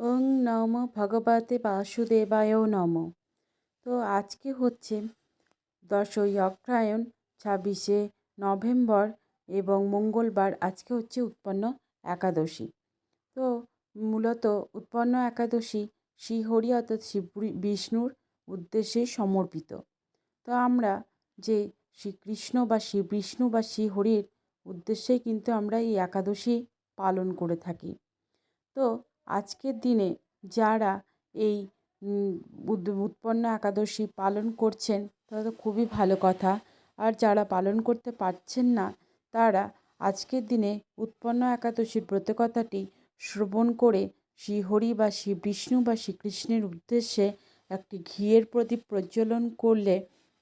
ওং নম ভগবতে বাসুদেবায় নম। তো আজকে হচ্ছে দশই অগ্রহায়ণ, ছাব্বিশে নভেম্বর এবং মঙ্গলবার, আজকে হচ্ছে উৎপন্ন একাদশী। তো মূলত উৎপন্ন একাদশী শ্রীহরি অর্থাৎ শিব বিষ্ণুর উদ্দেশ্যে সমর্পিত। তো আমরা যে শ্রীকৃষ্ণ বা শ্রী বিষ্ণু বা শ্রীহরির উদ্দেশ্যেই কিন্তু আমরা এই একাদশী পালন করে থাকি। তো আজকের দিনে যারা এই উৎপন্ন একাদশী পালন করছেন, তারা তো খুবই ভালো কথা। আর যারা পালন করতে পারছেন না, তারা আজকের দিনে উৎপন্ন একাদশীর ব্রতকথাটি শ্রবণ করে শ্রীহরি বা শ্রী বিষ্ণু বা শ্রীকৃষ্ণের উদ্দেশ্যে একটি ঘিয়ের প্রদীপ প্রজ্বলন করলে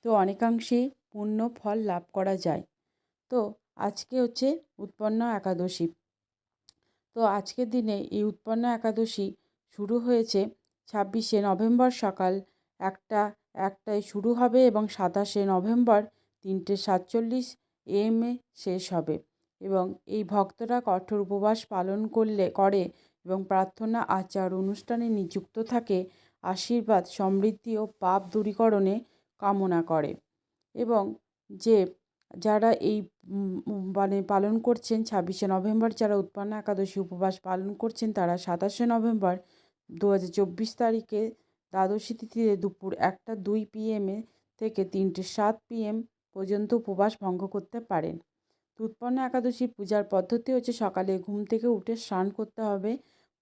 তো অনেকাংশেই পুণ্য ফল লাভ করা যায়। তো আজকে হচ্ছে উৎপন্ন একাদশী। তো আজকের দিনে এই উৎপন্ন একাদশী শুরু হয়েছে ছাব্বিশে নভেম্বর সকাল একটা, একটায় শুরু হবে এবং সাতাশে নভেম্বর তিনটে সাতচল্লিশ এএমে শেষ হবে এবং এই ভক্তরা কঠোর উপবাস পালন করলে, করে এবং প্রার্থনা, আচার, অনুষ্ঠানে নিযুক্ত থাকে আশীর্বাদ, সমৃদ্ধি ও পাপ দূরীকরণে কামনা করে এবং যে যারা এই মানে পালন করছেন, ছাব্বিশে নভেম্বর যারা উৎপন্ন একাদশী উপবাস পালন করছেন, তারা সাতাশে নভেম্বর দু হাজার চব্বিশ তারিখে দ্বাদশী তিথিতে দুপুর একটা দুই পিএমে থেকে তিনটে সাত পিএম পর্যন্ত উপবাস ভঙ্গ করতে পারেন। উৎপন্ন একাদশী পূজার পদ্ধতি হচ্ছে সকালে ঘুম থেকে উঠে স্নান করতে হবে,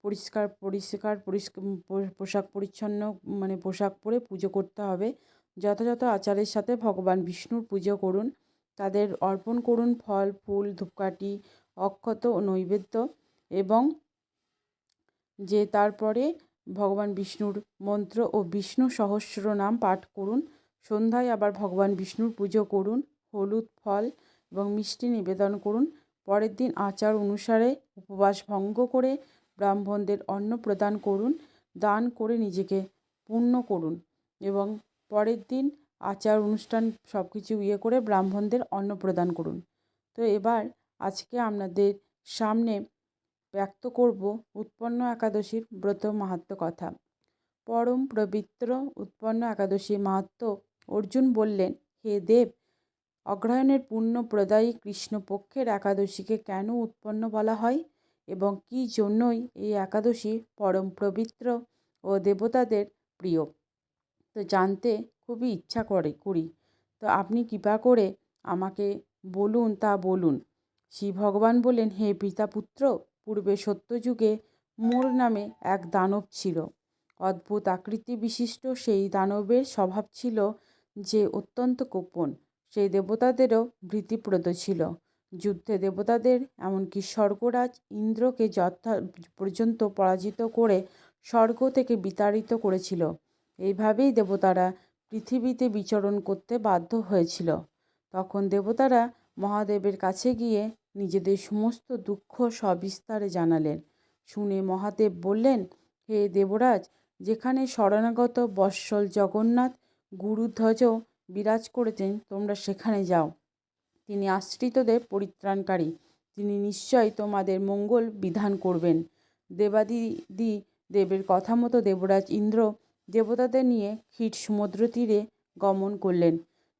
পরিষ্কার পরিষ্কার পরিষ্কার পোশাক পরিচ্ছন্ন মানে পোশাক পরে পুজো করতে হবে। যথাযথ আচারের সাথে ভগবান বিষ্ণুর পুজো করুন। তাদের অর্পণ করুন ফল, ফুল, ধূপকাঠি, অক্ষত নৈবেদ্য এবং যে তারপরে ভগবান বিষ্ণুর মন্ত্র ও বিষ্ণু সহস্র নাম পাঠ করুন। সন্ধ্যায় আবার ভগবান বিষ্ণুর পুজো করুন, হলুদ ফল এবং মিষ্টি নিবেদন করুন। পরের দিন আচার অনুসারে উপবাস ভঙ্গ করে ব্রাহ্মণদের অন্ন প্রদান করুন, দান করে নিজেকে পূর্ণ করুন এবং পরের দিন আচার অনুষ্ঠান সব কিছু ইয়ে করে ব্রাহ্মণদের অন্ন প্রদান করুন। তো এবার আজকে আপনাদের সামনে ব্যক্ত করব উৎপন্ন একাদশীর ব্রত মাহাত্ম কথা। পরম পবিত্র উৎপন্ন একাদশীর মাহাত্ম অর্জুন বললেন, হে দেব, অগ্রহায়ণের পুণ্য প্রদায়ী কৃষ্ণপক্ষের একাদশীকে কেন উৎপন্ন বলা হয় এবং কী জন্যই এই একাদশী পরম পবিত্র ও দেবতাদের প্রিয়? তো জানতে খুবই ইচ্ছা করে, করি। তো আপনি কৃপা করে আমাকে বলুন তা বলুন। শ্রী ভগবান বলেন হে পিতা পুত্র পূর্বে সত্যযুগে মোর নামে এক দানব ছিল। অদ্ভুত আকৃতি বিশিষ্ট সেই দানবের স্বভাব ছিল যে অত্যন্ত গোপন। সেই দেবতাদেরও ভীতিপ্রদ ছিল। যুদ্ধে দেবতাদের, এমনকি স্বর্গরাজ ইন্দ্রকে যথা, পর্যন্ত পরাজিত করে স্বর্গ থেকে বিতাড়িত করেছিল। এইভাবেই দেবতারা পৃথিবীতে বিচরণ করতে বাধ্য হয়েছিল। তখন দেবতারা মহাদেবের কাছে গিয়ে নিজেদের সমস্ত দুঃখ সবিস্তারে জানালেন। শুনে মহাদেব বললেন, হে দেবরাজ, যেখানে শরণাগত বৎসল জগন্নাথ গুরুধ্বজ বিরাজ করেছেন, তোমরা সেখানে যাও। তিনি আশ্রিতদের পরিত্রাণকারী। তিনি নিশ্চয় তোমাদের মঙ্গল বিধান করবেন। দেবাদিদি দেবের কথা মতো দেবরাজ ইন্দ্র দেবতাদের নিয়ে ক্ষীর সমুদ্র তীরে গমন করলেন।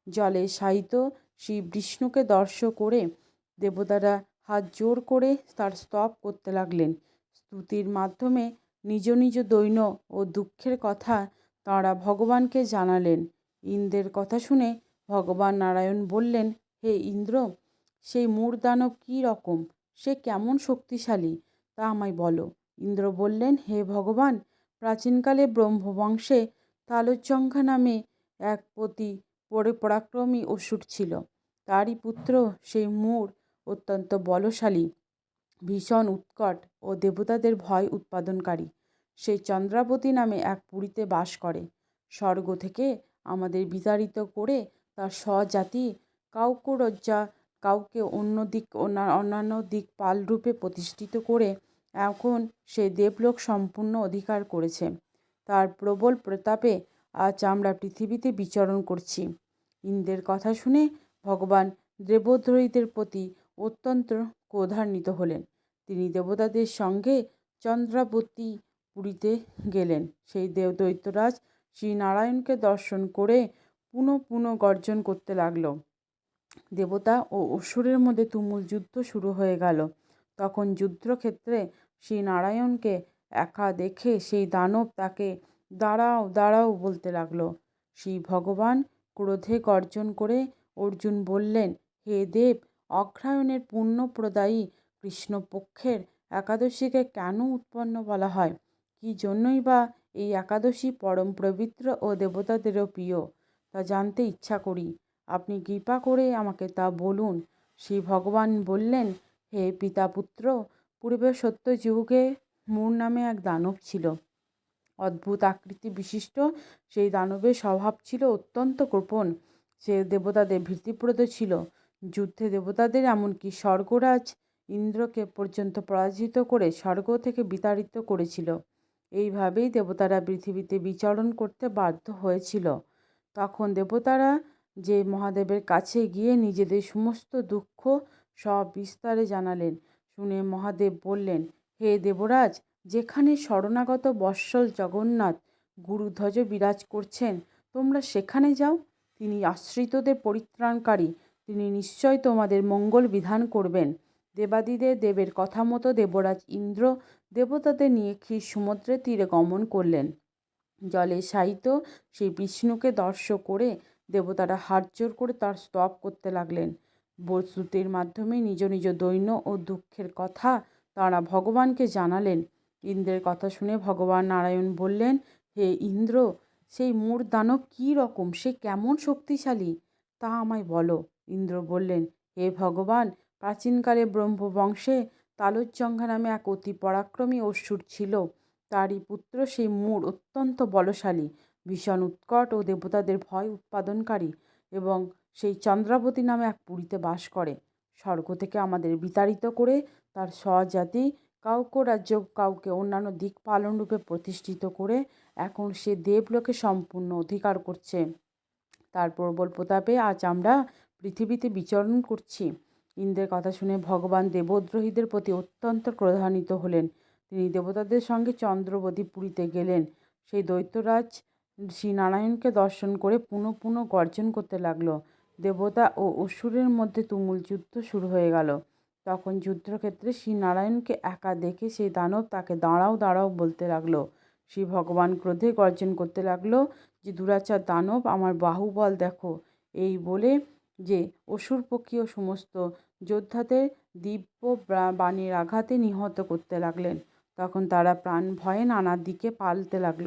জলে শায়িত শ্রী বিষ্ণুকে দর্শ করে দেবতারা হাত জোর করে তার স্তব করতে লাগলেন। স্তুতির মাধ্যমে নিজ নিজ দৈন্য ও দুঃখের কথা তাঁরা ভগবানকে জানালেন। ইন্দ্রের কথা শুনে ভগবান নারায়ণ বললেন, হে ইন্দ্র, সেই মূর্দানব কী রকম? সে কেমন শক্তিশালী? তা আমায় বলো। ইন্দ্র বললেন, হে ভগবান প্রাচীনকালে ব্রহ্মবংশে তালোজ্জঙ্ঘা নামে এক পরে পরাক্রমী অসুর ছিল। তারই পুত্র সেই মূর অত্যন্ত বলশালী, ভীষণ উৎকট ও দেবতাদের ভয় উৎপাদনকারী। সেই চন্দ্রাবতী নামে এক পুরীতে বাস করে। স্বর্গ থেকে আমাদের বিতাড়িত করে তার স্বজাতি কাউকরজ্জা কাউকে অন্য দিক অন্যান্য দিক পালরূপে প্রতিষ্ঠিত করে এখন সে দেবলোক সম্পূর্ণ অধিকার করেছে। তার প্রবল প্রতাপে আজ আমরা পৃথিবীতে বিচরণ করছি। ইন্দ্রের কথা শুনে ভগবান দেবদ্রোহীদের প্রতি অত্যন্ত ক্রোধান্বিত হলেন। তিনি দেবতাদের সঙ্গে চন্দ্রাবতী পুরীতে গেলেন। সেই দেব দৈত্যরাজ শ্রীনারায়ণকে দর্শন করে পুনঃ পুনঃ গর্জন করতে লাগল। দেবতা ও অসুরের মধ্যে তুমুল যুদ্ধ শুরু হয়ে গেল। তখন যুদ্ধক্ষেত্রে শ্রীনারায়ণকে একা দেখে সেই দানব তাকে, দাঁড়াও দাঁড়াও, বলতে লাগল। সেই ভগবান ক্রোধে গর্জন করে অর্জুন বললেন, হে দেব অগ্রায়ণের পুণ্যপ্রদায়ী কৃষ্ণপক্ষের একাদশীকে কেন উৎপন্ন বলা হয়? কি জন্যই বা এই একাদশী পরম পবিত্র ও দেবতাদেরও প্রিয়? তা জানতে ইচ্ছা করি। আপনি কৃপা করে আমাকে তা বলুন। শ্রী ভগবান বললেন, হে পিতা পুত্র পূর্বে সত্য যুগে মূর নামে এক দানব ছিল। অদ্ভুত আকৃতি বিশিষ্ট, সেই দানবের স্বভাব ছিল অত্যন্ত গোপন। সে দেবতাদের ভীতিপ্রদ ছিল। যুদ্ধে দেবতাদের এমনকি স্বর্গরাজ ইন্দ্রকে পর্যন্ত পরাজিত করে স্বর্গ থেকে বিতাড়িত করেছিল। এইভাবেই দেবতারা পৃথিবীতে বিচরণ করতে বাধ্য হয়েছিল। তখন দেবতারা যে মহাদেবের কাছে গিয়ে নিজেদের সমস্ত দুঃখ সব বিস্তারে জানালেন। শুনে মহাদেব বললেন, হে দেবরাজ, যেখানে শরণাগত বৎসল জগন্নাথ গুরুধ্বজ বিরাজ করছেন, তোমরা সেখানে যাও। তিনি আশ্রিতদের পরিত্রাণকারী, তিনি নিশ্চয় তোমাদের মঙ্গল বিধান করবেন। দেবাদিদের দেবের কথা মতো দেবরাজ ইন্দ্র দেবতাদের নিয়ে ক্ষীর সমুদ্রের তীরে গমন করলেন। জলে শায়িত সেই বিষ্ণুকে দর্শ করে দেবতারা হাতজোড় করে তার স্তব করতে লাগলেন। বস্তুতির মাধ্যমে নিজ নিজ দৈন্য ও দুঃখের কথা তাঁরা ভগবানকে জানালেন। ইন্দ্রের কথা শুনে ভগবান নারায়ণ বললেন, হে ইন্দ্র, সেই মূর দানব কী রকম? সে কেমন শক্তিশালী? তা আমায় বলো। ইন্দ্র বললেন, হে ভগবান, প্রাচীনকালে ব্রহ্মবংশে তালোজ্জঙ্ঘা নামে এক অতি পরাক্রমী অসুর ছিল। তারই পুত্র সেই মূর অত্যন্ত বলশালী, ভীষণ উৎকট ও দেবতাদের ভয় উৎপাদনকারী এবং সেই চন্দ্রাবতী নামে এক পুরীতে বাস করে। স্বর্গ থেকে আমাদের বিতাড়িত করে তার স্বজাতি কাউকে রাজ্য, কাউকে অন্যান্য দিক পালন রূপে প্রতিষ্ঠিত করে এখন সে দেবলোকে সম্পূর্ণ অধিকার করছে। তার প্রবল প্রতাপে আজ আমরা পৃথিবীতে বিচরণ করছি। ইন্দ্রের কথা শুনে ভগবান দেবদ্রোহীদের প্রতি অত্যন্ত ক্রোধান্বিত হলেন। তিনি দেবতাদের সঙ্গে চন্দ্রবতী পুরীতে গেলেন। সেই দৈত্যরাজ শ্রীনারায়ণকে দর্শন করে পুনঃ পুনঃ গর্জন করতে লাগল। দেবতা ও অসুরের মধ্যে তুমুল যুদ্ধ শুরু হয়ে গেল। তখন যুদ্ধক্ষেত্রে শ্রী নারায়ণকে একা দেখে সেই দানব তাকে দাঁড়াও দাঁড়াও বলতে লাগল। শ্রী ভগবান ক্রোধে গর্জন করতে লাগল যে, দুরাচার দানব, আমার বাহুবল দেখো। এই বলে যে অসুরপক্ষীয় সমস্ত যোদ্ধাদের দিব্য বাণীর আঘাতে নিহত করতে লাগলেন। তখন তারা প্রাণ ভয়ে নানা দিকে পালতে লাগল।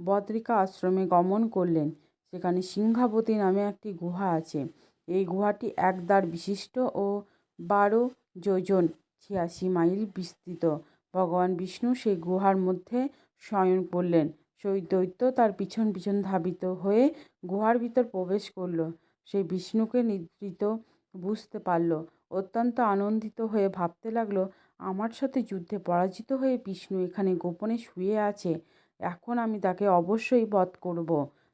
বদ্রিকা আশ্রমে গমন করলেন। সেখানে সিংহাবতী নামে একটি গুহা আছে। এই গুহাটি এক দ্বার বিশিষ্ট ও বারো যোজন ছিয়াশি মাইল বিস্তৃত। ভগবান বিষ্ণু সেই গুহার মধ্যে শয়ন করলেন সেই দৈত্য তার পিছন পিছন ধাবিত হয়ে গুহার ভিতর প্রবেশ করল। সেই বিষ্ণুকে নিদ্রিত বুঝতে পারল। অত্যন্ত আনন্দিত হয়ে ভাবতে লাগল, আমার সাথে যুদ্ধে পরাজিত হয়ে বিষ্ণু এখানে গোপনে শুয়ে আছে। এখন আমি তাকে অবশ্যই বধ করব।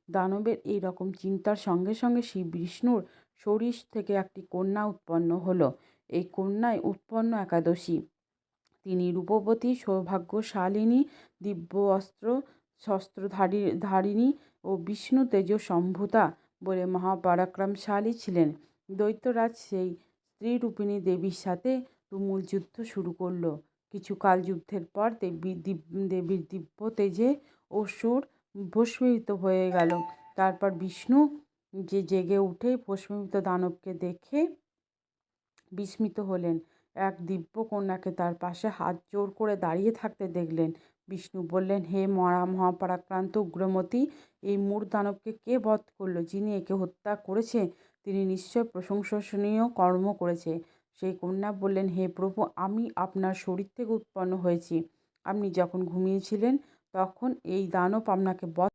দানবের এই রকম চিন্তার সঙ্গে সঙ্গে শ্রী বিষ্ণুর শরীর থেকে একটি কন্যা উৎপন্ন হলো। এই কন্যায় উৎপন্ন একাদশী। তিনি রূপবতী, সৌভাগ্যশালিনী দিব্য অস্ত্র শস্ত্রধারী, ধারিণী ও বিষ্ণু তেজ সম্ভূতা বলে মহাপরাক্রমশালী ছিলেন। দৈত্যরাজ সেই স্ত্রীরূপিণী দেবীর সাথে তুমুল যুদ্ধ শুরু করল। কিছুকাল যুদ্ধের পর দেবী দেবীর দিব্য তেজে অসুর ভস্মীভূত হয়ে গেল। তারপর বিষ্ণু যে জেগে উঠে ভস্মীভূত দানবকে দেখে বিস্মিত হলেন। এক দিব্য কন্যাকে তার পাশে হাত জোর করে দাঁড়িয়ে থাকতে দেখলেন। বিষ্ণু বললেন, হে মরা মহাপরাক্রান্ত উগ্রমতী, এই মূর দানবকে কে বধ করল? যিনি একে হত্যা করেছে, তিনি নিশ্চয় প্রশংসনীয় কর্ম করেছে। সেই কন্যা বললেন, হে প্রভু, আমি আপনার শরীর থেকে উৎপন্ন হয়েছি। আপনি যখন ঘুমিয়েছিলেন, তখন এই দানব আপনাকে বধ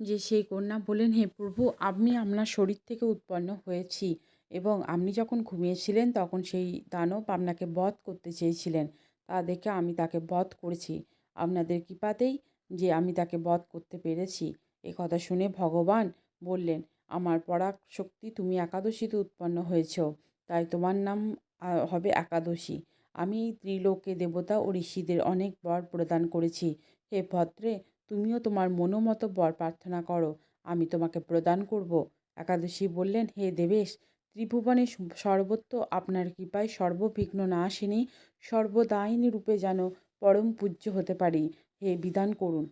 যে সেই কন্যা বললেন, হে প্রভু, আমি আপনার শরীর থেকে উৎপন্ন হয়েছি এবং আপনি যখন ঘুমিয়েছিলেন, তখন সেই দানব আপনাকে বধ করতে চেয়েছিলেন। তা দেখে আমি তাকে বধ করেছি। আপনাদের কৃপাতেই যে আমি তাকে বধ করতে পেরেছি। এ কথা শুনে ভগবান বললেন, আমার পরাগ শক্তি তুমি একাদশীতে উৎপন্ন হয়েছ। তাই তোমার নাম হবে একাদশী। আমি ত্রিলোকে দেবতা ও ঋষিদের অনেক বর প্রদান করেছি। হে ভদ্রে, তুমিও তোমার মনোমতো বর প্রার্থনা করো, আমি তোমাকে প্রদান করব। একাদশী বললেন, হে দেবেশ, ত্রিভুবনে সর্বত্র আপনার কৃপায় সর্ববিঘ্ন না আসেনি সর্বদায়িনী রূপে যেন পরম পূজ্য হতে পারি। হে বিধান করুন।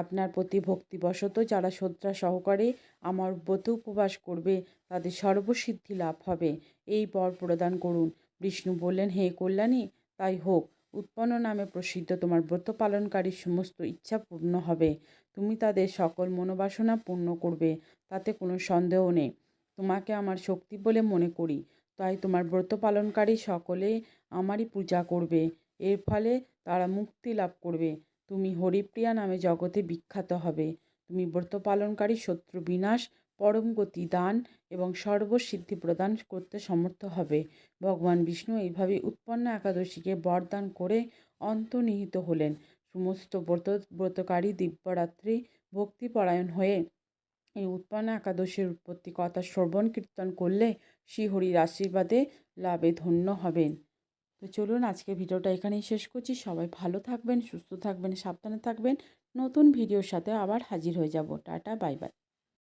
আপনার প্রতি ভক্তিবশত যারা শ্রদ্ধা সহকারে আমার ব্রত উপবাস করবে, তাদের সর্বসিদ্ধি লাভ হবে। এই বর প্রদান করুন। বিষ্ণু বললেন, হে কল্যাণী, তাই হোক। উৎপন্ন নামে প্রসিদ্ধ তোমার ব্রত পালনকারীর সমস্ত ইচ্ছা পূর্ণ হবে। তুমি তাদের সকল মনোবাসনা পূর্ণ করবে, তাতে কোনো সন্দেহ নেই। তোমাকে আমার শক্তি বলে মনে করি। তাই তোমার ব্রত পালনকারী সকলে আমারই পূজা করবে। এর ফলে তারা মুক্তি লাভ করবে। তুমি হরিপ্রিয়া নামে জগতে বিখ্যাত হবে। তুমি ব্রত পালনকারী শত্রু বিনাশ, পরম গতি দান এবং সর্বসিদ্ধি প্রদান করতে সমর্থ হবে। ভগবান বিষ্ণু এইভাবে উৎপন্ন একাদশীকে বরদান করে অন্তর্নিহিত হলেন। সমস্ত ব্রত, ব্রতকারী দিব্যরাত্রি ভক্তিপরায়ণ হয়ে এই উৎপন্ন একাদশীর উৎপত্তি কথা শ্রবণ কীর্তন করলে শ্রীহরির আশীর্বাদে লাভে ধন্য হবেন। তো চলুন আজকে ভিডিওটা এখানেই শেষ করছি। সবাই ভালো থাকবেন, সুস্থ থাকবেন, সাবধানে থাকবেন। নতুন ভিডিওর সাথে আবার হাজির হয়ে যাব। Tata, bye bye.